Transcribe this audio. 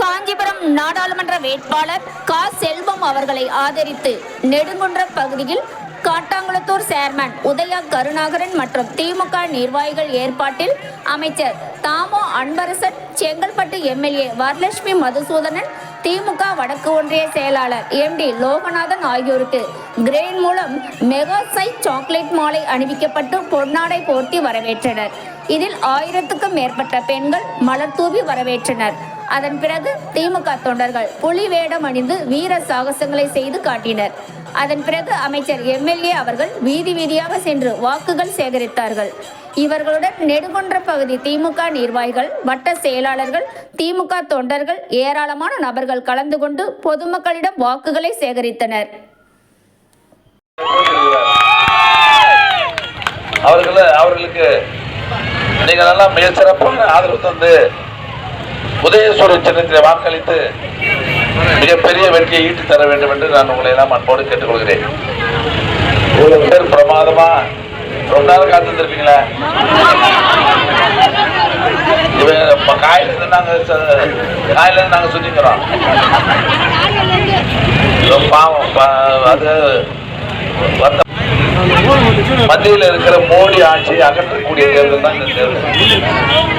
காஞ்சிபுரம் நாடாளுமன்ற வேட்பாளர் கா. செல்வம் அவர்களை ஆதரித்து நெடுங்குன்றம் பகுதியில் காட்டாங்குளத்தூர் சேர்மன் உதயா கருணாகரன் மற்றும் திமுக நிர்வாகிகள் ஏற்பாட்டில் அமைச்சர் தாமோ அன்பரசன் செங்கல்பட்டு எம்எல்ஏ வரலட்சுமி மதுசூதனன் திமுக வடக்கு ஒன்றிய செயலாளர் எம். டி. லோகநாதன் ஆகியோருக்கு கிரேன் மூலம் மெகா சாக்லேட் மாலை அணிவிக்கப்பட்டு பொன்னாடை போர்த்தி வரவேற்றனர். இதில் ஆயிரத்துக்கும் மேற்பட்ட பெண்கள் மலர் தூவி வரவேற்றனர். அதன் பிறகு திமுக தொண்டர்கள் புலி வேடம் அணிந்து வீர சாகசங்களை செய்து காட்டினர். அதன் பிறகு அமைச்சர் எம்எல்ஏ அவர்கள் வீதி வீதியாக சென்று வாக்குகள் சேகரித்தார்கள். இவர்களுடன் நெடுங்கொன்ற பகுதி திமுக நிர்வாகிகள் வட்ட செயலாளர்கள் திமுக தொண்டர்கள் ஏராளமான நபர்கள் கலந்து கொண்டு பொதுமக்களிடம் வாக்குகளை சேகரித்தனர். அவர்களுக்கு நீங்கள் எல்லாம் மிகச்சிறப்பான ஆதரவு தந்து உதயசூரன் சின்னத்திலே வாக்களித்து மிகப்பெரிய வெற்றியை ஈட்டு தர வேண்டும் என்று நான் உங்களை எல்லாம் அன்போடு கேட்டுக்கொள்கிறேன். இவ்வளவு பேர் பிரமாதமா? ரொம்ப நேரம் காத்திருந்திருப்பீங்களா இவன் இப்ப நாங்க ச- நாங்க சுத்திக்கிறோம். பாவம் பா- அது மத்தியில் இருக்கிற மோடி ஆட்சியை அகற்றக்கூடிய தேர்தல் தான் இந்த தேர்தல்.